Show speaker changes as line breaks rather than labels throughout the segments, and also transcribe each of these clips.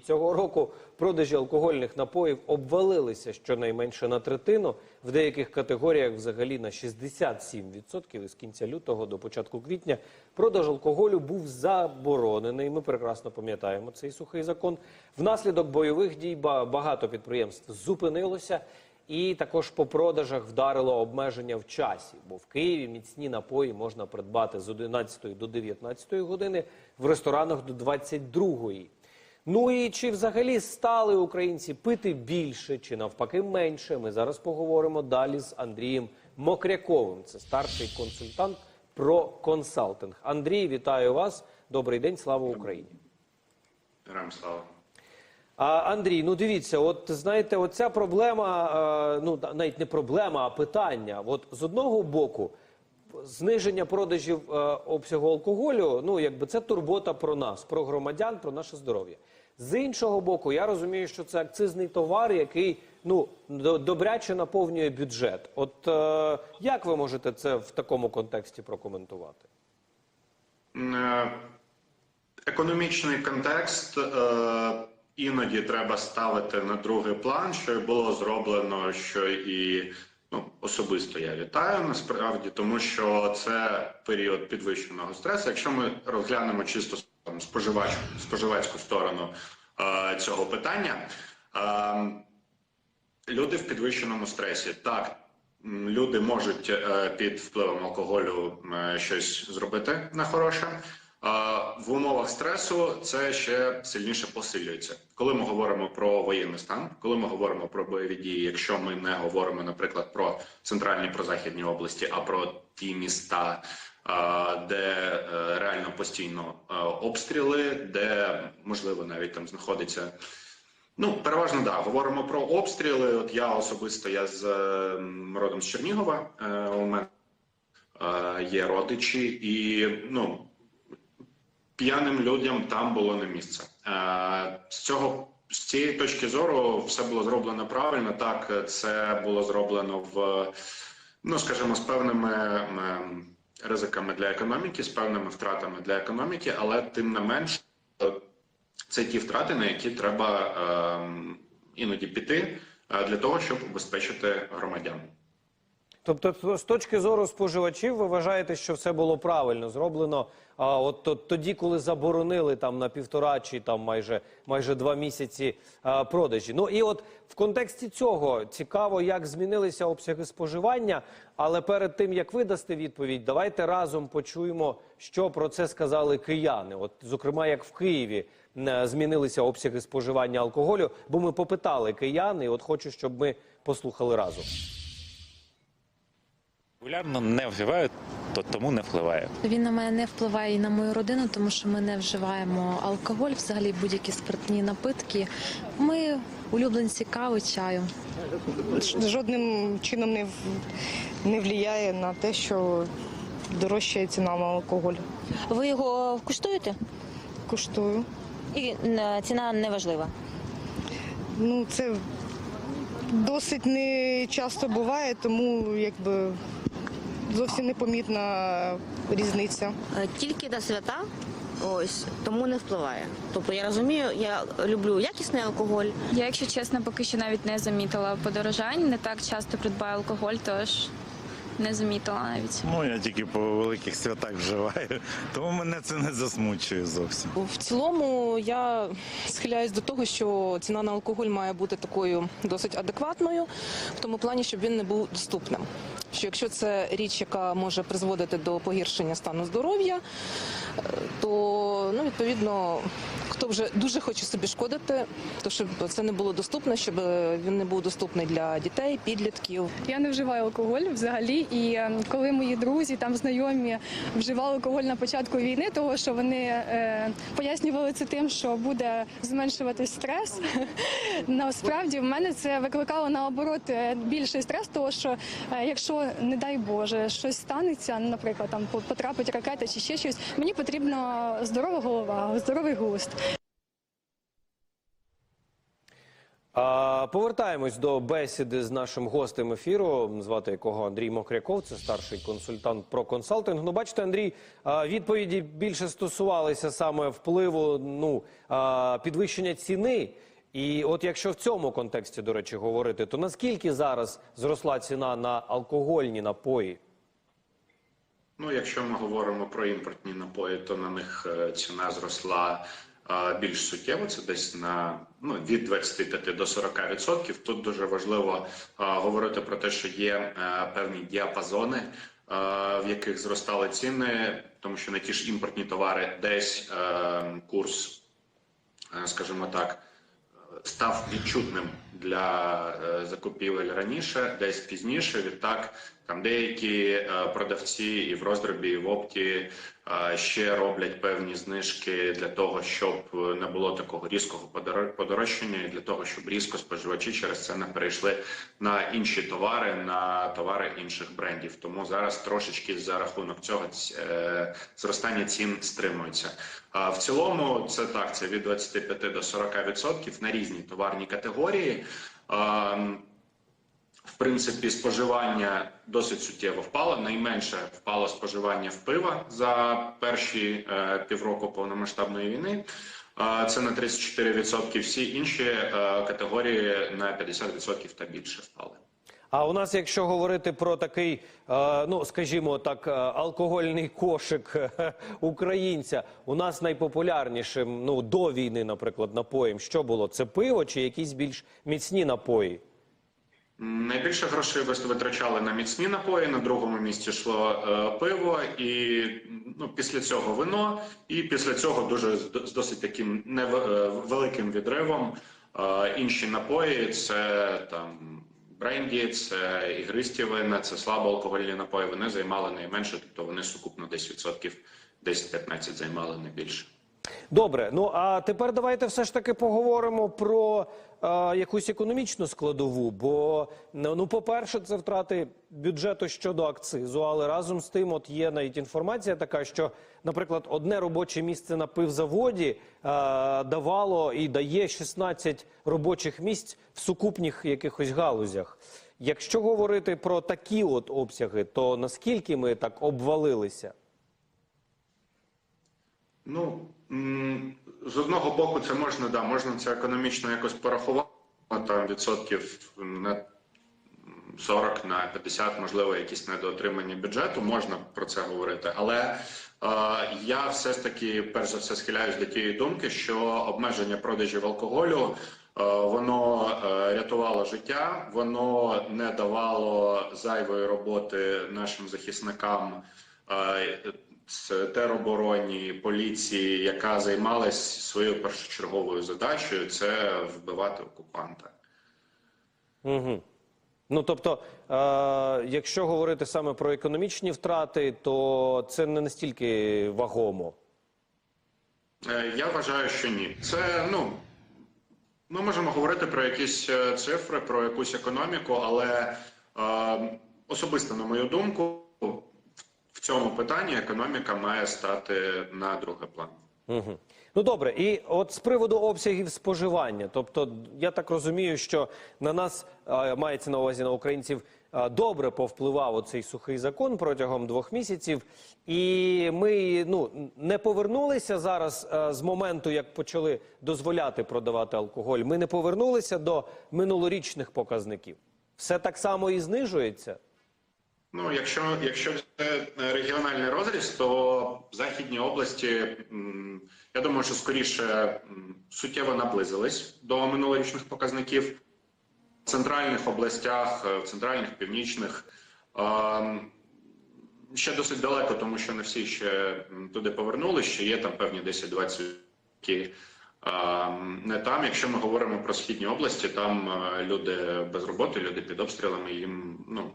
цього року продажі алкогольних напоїв обвалилися щонайменше на третину, в деяких категоріях взагалі на 67%. Із кінця лютого до початку квітня продаж алкоголю був заборонений. Ми прекрасно пам'ятаємо цей сухий закон. Внаслідок бойових дій ба- багато підприємств зупинилося. І також по продажах вдарило обмеження в часі, бо в Києві міцні напої можна придбати з 11 до 19 години, в ресторанах до 22. Ну і чи взагалі стали українці пити більше чи навпаки менше? Ми зараз поговоримо далі з Андрієм Мокряковим. Це старший консультант про консалтинг. Андрій, вітаю вас. Добрий день, слава Україні.
Героям слава.
А, Андрій, ну дивіться, от знаєте, оця проблема, ну навіть не проблема, а питання. От з одного боку, зниження продажів е, обсягу алкоголю, ну якби це турбота про нас, про громадян, про наше здоров'я. З іншого боку, я розумію, що це акцизний товар, який ну добряче наповнює бюджет. От е, як ви можете це в такому контексті прокоментувати?
Е, Економічний контекст е, іноді треба ставити на другий план, що і було зроблено, що і ну, особисто я вітаю насправді, тому що це період підвищеного стресу. Якщо ми розглянемо чисто там, споживач, споживацьку сторону е, цього питання, е, люди в підвищеному стресі. Так, люди можуть е, під впливом алкоголю е, щось зробити на хороше. В умовах стресу це ще сильніше посилюється. Коли ми говоримо про воєнний стан, коли ми говоримо про бойові дії, якщо ми не говоримо, наприклад, про центральні про західні області, а про ті міста, де е, реально постійно е, обстріли, де можливо навіть там знаходиться Ну, переважно да. Говоримо про обстріли. От я особисто я з е, родом з Чернігова. У мене є родичі, і ну п'яним людям там було не місце. Е, з цього з цієї точки зору все було зроблено правильно. Так, це було зроблено в ну скажімо, з певними ризиками для економіки, з певними втратами для економіки, але тим не менш. е, це ті втрати, на які треба ем, іноді піти е, для того, щоб убезпечити громадян.
Тобто, з точки зору споживачів, ви вважаєте, що все було правильно зроблено. А от то- тоді, коли заборонили там на півтора чи там майже майже два місяці а, продажі. Ну і от в контексті цього цікаво, як змінилися обсяги споживання. Але перед тим як ви дасте відповідь, давайте разом почуємо, що про це сказали кияни. От, зокрема, як в Києві е, змінилися обсяги споживання алкоголю. Бо ми попитали киян, і от хочу, щоб ми послухали разом.
Регулярно не вживаю, то тому не впливає.
Він на мене не впливає і на мою родину, тому що ми не вживаємо алкоголь, взагалі будь-які спиртні напитки. Ми улюбленці кави, чаю.
жодним чином не, в- не впливає на те, що дорожчає ціна на алкоголь.
Ви його куштуєте?
Коштую.
І ціна не важлива.
Ну, це досить не часто буває, тому якби зовсім непомітна різниця.
Е, Тільки до свята, ось тому не впливає. Тобто я розумію, я люблю якісний алкоголь.
Я, якщо чесно, поки що навіть не замітила подорожань. Не так часто придбаю алкоголь, тож не замітила навіть.
Ну я тільки по великих святах вживаю, тому мене це не засмучує зовсім.
В цілому я схиляюсь до того, що ціна на алкоголь має бути такою досить адекватною, в тому плані, щоб він не був доступним. Що якщо це річ, яка може призводити до погіршення стану здоров'я, е, то ну відповідно, хто вже дуже хоче собі шкодити, то щоб це не було доступно, щоб він не був доступний для дітей, підлітків.
Я не вживаю алкоголь взагалі. І е, коли мої друзі там знайомі вживали алкоголь на початку війни, того що вони е, пояснювали це тим, що буде зменшуватись стрес. Насправді в мене це викликало наоборот е, більший стрес, того що е, якщо не дай Боже щось станеться, наприклад, там по- потрапить ракета чи ще щось, мені потрібна здорова голова, здоровий глузд.
А, повертаємось до бесіди з нашим гостем ефіру, звати якого Андрій Мокряков, це старший консультант про консалтинг. Ну, бачите, Андрій, відповіді більше стосувалися саме впливу ну, підвищення ціни. І от якщо в цьому контексті, до речі, говорити, то наскільки зараз зросла ціна на алкогольні напої?
Ну, якщо ми говоримо про імпортні напої, то на них е, ціна зросла більш суттєво. Це десь на ну від 25 до 40 відсотків. Тут дуже важливо говорити про те, що є е, певні діапазони, е, в яких зростали ціни, тому що на ті ж імпортні товари десь е, курс, скажімо так, став відчутним для закупівель раніше, десь пізніше. Відтак там деякі е, продавці і в роздробі, і в опті е, ще роблять певні знижки для того, щоб не було такого різкого подор- подорожчання, і для того, щоб різко споживачі через це не перейшли на інші товари, на товари інших брендів. Тому зараз трошечки за рахунок цього е, зростання цін стримується. А в цілому це так, це від 25 до 40 відсотків на різні товарні категорії. В принципі, споживання досить суттєво впало. Найменше впало споживання в пива за перші е, півроку повномасштабної війни. Е, Це на 34%. Всі інші е, категорії на 50% та більше впали.
А у нас, якщо говорити про такий, е, ну скажімо так, е, алкогольний кошик українця, у нас найпопулярнішим ну до війни, наприклад, напоєм, що було? Це пиво чи якісь більш міцні напої?
Найбільше грошей ви витрачали на міцні напої. На другому місці йшло е, пиво, і ну після цього вино, і після цього дуже з досить таким невеликим відривом. Е, інші напої це там бренді, це ігристі вина, це слабоалкогольні напої. Вони займали найменше, тобто вони сукупно десь відсотків 10-15 займали не більше.
Добре, ну а тепер давайте все ж таки поговоримо про е, якусь економічну складову. Бо ну, ну, по-перше, це втрати бюджету щодо акцизу. Але разом з тим, от є навіть інформація така, що, наприклад, одне робоче місце на пивзаводі е, давало і дає 16 робочих місць в сукупних якихось галузях. Якщо говорити про такі от обсяги, то наскільки ми так обвалилися?
Ну з одного боку, це можна да, можна це економічно якось порахувати там відсотків на 40 на 50, можливо, якісь недоотримання бюджету. Можна про це говорити, але е, я все ж таки перш за все схиляюсь до тієї думки, що обмеження продажів алкоголю. е, Воно е, рятувало життя, воно не давало зайвої роботи нашим захисникам е, з теробороні, поліції, яка займалась своєю першочерговою задачею, це вбивати окупанта.
Угу. Ну тобто, е, якщо говорити саме про економічні втрати, то це не настільки вагомо.
Е, Я вважаю, що ні. Це ну ми можемо говорити про якісь е, цифри, про якусь економіку, але е, особисто, на мою думку, цьому питанні економіка має стати на другий план.
Угу. Ну добре, і от з приводу обсягів споживання, тобто я так розумію, що на нас е, мається на увазі на українців е, добре повпливав оцей сухий закон протягом двох місяців, і ми ну не повернулися зараз е, з моменту, як почали дозволяти продавати алкоголь. Ми не повернулися до минулорічних показників. Все так само і знижується.
Ну, якщо якщо це регіональний розріз, то в західній області я думаю, що скоріше суттєво наблизились до минулорічних показників. В центральних областях, е, в центральних, північних ем, ще досить далеко, тому що не всі ще туди повернули. Ще є там певні 10-20 які ем, не там. Якщо ми говоримо про східні області, там е, люди без роботи, люди під обстрілами, їм ну.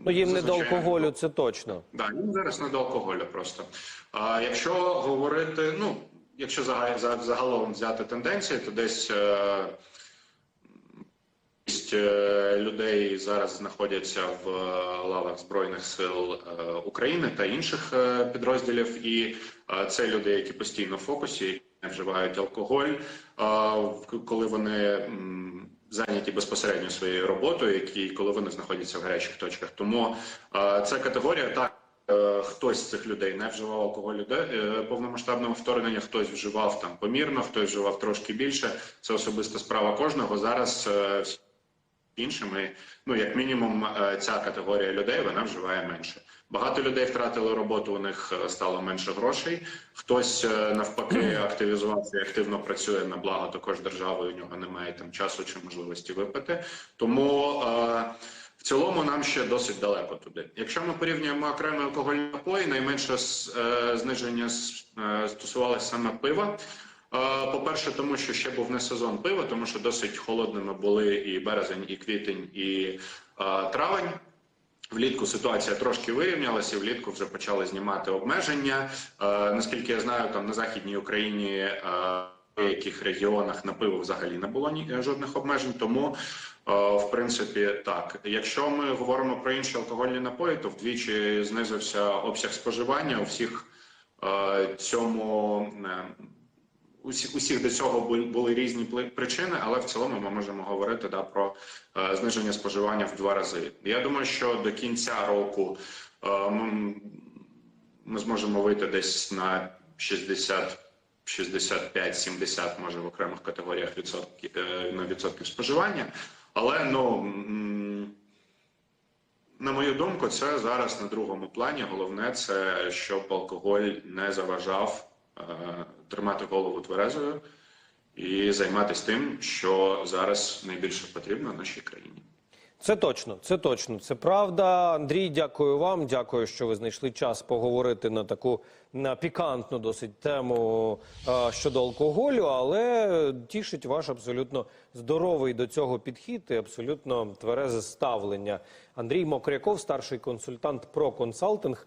Ну їм не до алкоголю, це точно.
Да, їм зараз не до алкоголю просто. А якщо говорити, ну, якщо загалом взяти тенденції, то десь е, е, людей зараз знаходяться в е, лавах Збройних сил е, України та інших підрозділів, і це люди, які постійно в фокусі, не вживають алкоголь, коли вони зайняті безпосередньо своєю роботою, які коли вони знаходяться в гарячих точках. Тому ця це категорія так. е, Хтось з цих людей не вживав алкоголю до е, повномасштабного вторгнення, хтось вживав там помірно, хтось вживав трошки більше. Це особиста справа кожного. Зараз е, іншими, ну як мінімум, е, ця категорія людей вона вживає менше. Багато людей втратили роботу, у них е, стало менше грошей. Хтось е, навпаки активізувався і активно працює на благо також держави. У нього немає там часу чи можливості випити. Тому е, в цілому нам ще досить далеко туди. Якщо ми порівнюємо окремі алкогольні напої, найменше е, зниження стосувалося саме пива. Е, По-перше, тому що ще був не сезон пива, тому що досить холодними були і березень, і квітень, і е, травень. Влітку ситуація трошки вирівнялася, влітку вже почали знімати обмеження. Е, наскільки я знаю, там на західній Україні в деяких регіонах на пиво взагалі не було ні жодних обмежень. Тому, в принципі, так. Якщо ми говоримо про інші алкогольні напої, то вдвічі знизився обсяг споживання у всіх цьому. Усі, усіх до цього бу- були різні причини, але в цілому ми можемо говорити да, про е, зниження споживання в два рази. Я думаю, що до кінця року е, ми, зможемо вийти десь на 60, 65, 70, може в окремих категоріях відсотки, е, на відсотків споживання. Але ну на мою думку, це зараз на другому плані. Головне це щоб алкоголь не заважав тримати голову тверезою і займатися тим, що зараз найбільше потрібно нашій країні.
Це точно, це точно, це правда. Андрій, дякую вам. Дякую, що ви знайшли час поговорити на таку на пікантну досить тему е, щодо алкоголю, але тішить ваш абсолютно здоровий до цього підхід і абсолютно тверезе ставлення. Андрій Мокряков, старший консультант про консалтинг.